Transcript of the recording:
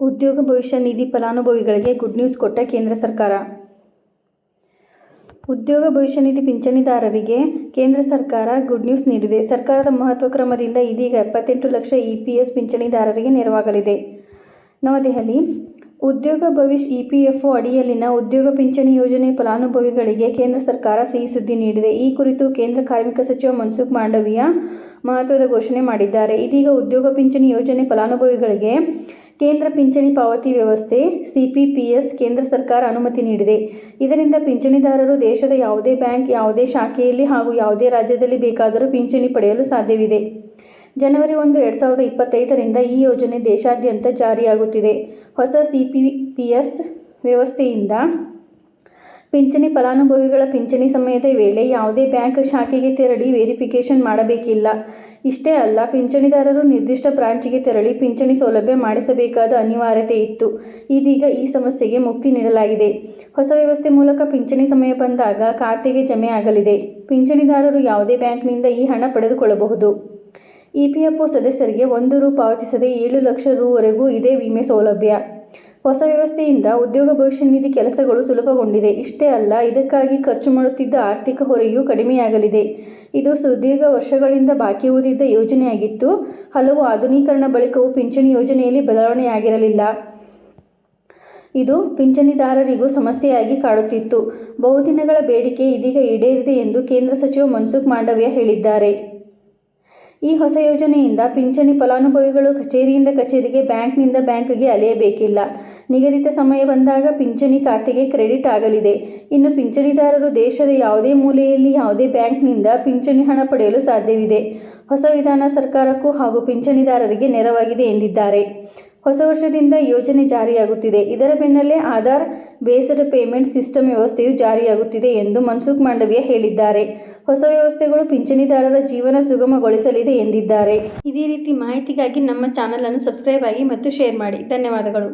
ಉದ್ಯೋಗ, ಭವಿಷ್ಯ ನಿಧಿ ಫಲಾನುಭವಿಗಳಿಗೆ ಗುಡ್ ನ್ಯೂಸ್ ಕೊಟ್ಟ ಕೇಂದ್ರ ಸರ್ಕಾರ ಉದ್ಯೋಗ, ಭವಿಷ್ಯ ನಿಧಿ ಪಿಂಚಣಿದಾರರಿಗೆ ಕೇಂದ್ರ ಸರ್ಕಾರ ಗುಡ್ ನ್ಯೂಸ್ ನೀಡಿದೆ. ಸರ್ಕಾರದ ಮಹತ್ವ ಕ್ರಮದಿಂದ ಇದೀಗ ಎಪ್ಪತ್ತೆಂಟು ಲಕ್ಷ ಇ ಪಿ ಎಸ್ ಪಿಂಚಣಿದಾರರಿಗೆ ನೆರವಾಗಲಿದೆ. ನವದೆಹಲಿ: ಉದ್ಯೋಗ, ಭವಿಷ್ಯ ಇ ಪಿ ಎಫ್ ಒ ಅಡಿಯಲ್ಲಿನ ಉದ್ಯೋಗ ಪಿಂಚಣಿ ಯೋಜನೆ ಫಲಾನುಭವಿಗಳಿಗೆ ಕೇಂದ್ರ ಸರ್ಕಾರ ಸಿಹಿ ಸುದ್ದಿ ನೀಡಿದೆ. ಈ ಕುರಿತು ಕೇಂದ್ರ ಕಾರ್ಮಿಕ ಸಚಿವ ಮನ್ಸುಖ್ ಮಾಂಡವಿಯಾ ಮಹತ್ವದ ಘೋಷಣೆ ಮಾಡಿದ್ದಾರೆ. ಇದೀಗ ಉದ್ಯೋಗ ಪಿಂಚಣಿ ಯೋಜನೆ ಫಲಾನುಭವಿಗಳಿಗೆ ಕೇಂದ್ರ ಪಿಂಚಣಿ ಪಾವತಿ ವ್ಯವಸ್ಥೆ ಸಿಪಿಪಿಎಸ್ ಕೇಂದ್ರ ಸರ್ಕಾರ ಅನುಮತಿ ನೀಡಿದೆ. ಇದರಿಂದ ಪಿಂಚಣಿದಾರರು ದೇಶದ ಯಾವುದೇ ಬ್ಯಾಂಕ್, ಯಾವುದೇ ಶಾಖೆಯಲ್ಲಿ ಹಾಗೂ ಯಾವುದೇ ರಾಜ್ಯದಲ್ಲಿ ಬೇಕಾದರೂ ಪಿಂಚಣಿ ಪಡೆಯಲು ಸಾಧ್ಯವಿದೆ. ಜನವರಿ ಒಂದು, ಎರಡು ಸಾವಿರದ ಇಪ್ಪತ್ತೈದರಿಂದ ಈ ಯೋಜನೆ ದೇಶಾದ್ಯಂತ ಜಾರಿಯಾಗುತ್ತಿದೆ. ಹೊಸ ಸಿಪಿಪಿಎಸ್ ವ್ಯವಸ್ಥೆಯಿಂದ ಪಿಂಚಣಿ ಫಲಾನುಭವಿಗಳ ಪಿಂಚಣಿ ಸಮಯದ ವೇಳೆ ಯಾವುದೇ ಬ್ಯಾಂಕ್ ಶಾಖೆಗೆ ತೆರಳಿ ವೆರಿಫಿಕೇಷನ್ ಮಾಡಬೇಕಿಲ್ಲ. ಇಷ್ಟೇ ಅಲ್ಲ, ಪಿಂಚಣಿದಾರರು ನಿರ್ದಿಷ್ಟ ಬ್ರಾಂಚ್ಗೆ ತೆರಳಿ ಪಿಂಚಣಿ ಸೌಲಭ್ಯ ಮಾಡಿಸಬೇಕಾದ ಅನಿವಾರ್ಯತೆ ಇತ್ತು. ಇದೀಗ ಈ ಸಮಸ್ಯೆಗೆ ಮುಕ್ತಿ ನೀಡಲಾಗಿದೆ. ಹೊಸ ವ್ಯವಸ್ಥೆ ಮೂಲಕ ಪಿಂಚಣಿ ಸಮಯ ಬಂದಾಗ ಖಾತೆಗೆ ಜಮೆ ಆಗಲಿದೆ. ಪಿಂಚಣಿದಾರರು ಯಾವುದೇ ಬ್ಯಾಂಕ್ನಿಂದ ಈ ಹಣ ಪಡೆದುಕೊಳ್ಳಬಹುದು. ಇಪಿಎಫ್ಒ ಸದಸ್ಯರಿಗೆ ಒಂದು ರೂ. ಪಾವತಿಸದೆ ಏಳು ಲಕ್ಷ ರೂವರೆಗೂ ಇದೆ ವಿಮೆ ಸೌಲಭ್ಯ. ಹೊಸ ವ್ಯವಸ್ಥೆಯಿಂದ ಉದ್ಯೋಗ ಭವಿಷ್ಯ ನಿಧಿ ಕೆಲಸಗಳು ಸುಲಭಗೊಂಡಿದೆ. ಇಷ್ಟೇ ಅಲ್ಲ, ಇದಕ್ಕಾಗಿ ಖರ್ಚು ಮಾಡುತ್ತಿದ್ದ ಆರ್ಥಿಕ ಹೊರೆಯೂ ಕಡಿಮೆಯಾಗಲಿದೆ. ಇದು ಸುದೀರ್ಘ ವರ್ಷಗಳಿಂದ ಬಾಕಿ ಉಳಿದಿದ್ದ ಯೋಜನೆಯಾಗಿತ್ತು. ಹಲವು ಆಧುನೀಕರಣ ಬಳಿಕವೂ ಪಿಂಚಣಿ ಯೋಜನೆಯಲ್ಲಿ ಬದಲಾವಣೆಯಾಗಿರಲಿಲ್ಲ. ಇದು ಪಿಂಚಣಿದಾರರಿಗೂ ಸಮಸ್ಯೆಯಾಗಿ ಕಾಡುತ್ತಿತ್ತು. ಬಹುದಿನಗಳ ಬೇಡಿಕೆ ಇದೀಗ ಈಡೇರಿದೆ ಎಂದು ಕೇಂದ್ರ ಸಚಿವ ಮನ್ಸುಖ್ ಮಾಂಡವ್ಯ ಹೇಳಿದ್ದಾರೆ. ಈ ಹೊಸ ಯೋಜನೆಯಿಂದ ಪಿಂಚಣಿ ಫಲಾನುಭವಿಗಳು ಕಚೇರಿಯಿಂದ ಕಚೇರಿಗೆ, ಬ್ಯಾಂಕ್ನಿಂದ ಬ್ಯಾಂಕ್ಗೆ ಅಲೆಯಬೇಕಿಲ್ಲ. ನಿಗದಿತ ಸಮಯ ಬಂದಾಗ ಪಿಂಚಣಿ ಖಾತೆಗೆ ಕ್ರೆಡಿಟ್ ಆಗಲಿದೆ. ಇನ್ನು ಪಿಂಚಣಿದಾರರು ದೇಶದ ಯಾವುದೇ ಮೂಲೆಯಲ್ಲಿ ಯಾವುದೇ ಬ್ಯಾಂಕ್ನಿಂದ ಪಿಂಚಣಿ ಹಣ ಪಡೆಯಲು ಸಾಧ್ಯವಿದೆ. ಹೊಸ ವಿಧಾನ ಸರ್ಕಾರಕ್ಕೂ ಹಾಗೂ ಪಿಂಚಣಿದಾರರಿಗೆ ನೆರವಾಗಿದೆ ಎಂದಿದ್ದಾರೆ. ಹೊಸ ವರ್ಷದಿಂದ ಯೋಜನೆ ಜಾರಿಯಾಗುತ್ತಿದೆ. ಇದರ ಬೆನ್ನಲ್ಲೇ ಆಧಾರ್ ಬೇಸ್ಡ್ ಪೇಮೆಂಟ್ ಸಿಸ್ಟಮ್ ವ್ಯವಸ್ಥೆಯು ಜಾರಿಯಾಗುತ್ತಿದೆ ಎಂದು ಮನ್ಸುಖ್ ಮಾಂಡವಿಯ ಹೇಳಿದ್ದಾರೆ. ಹೊಸ ವ್ಯವಸ್ಥೆಗಳು ಪಿಂಚಣಿದಾರರ ಜೀವನ ಸುಗಮಗೊಳಿಸಲಿದೆ ಎಂದಿದ್ದಾರೆ. ಇದೇ ರೀತಿ ಮಾಹಿತಿಗಾಗಿ ನಮ್ಮ ಚಾನಲ್ ಅನ್ನು ಸಬ್ಸ್ಕ್ರೈಬ್ ಆಗಿ ಮತ್ತು ಶೇರ್ ಮಾಡಿ. ಧನ್ಯವಾದಗಳು.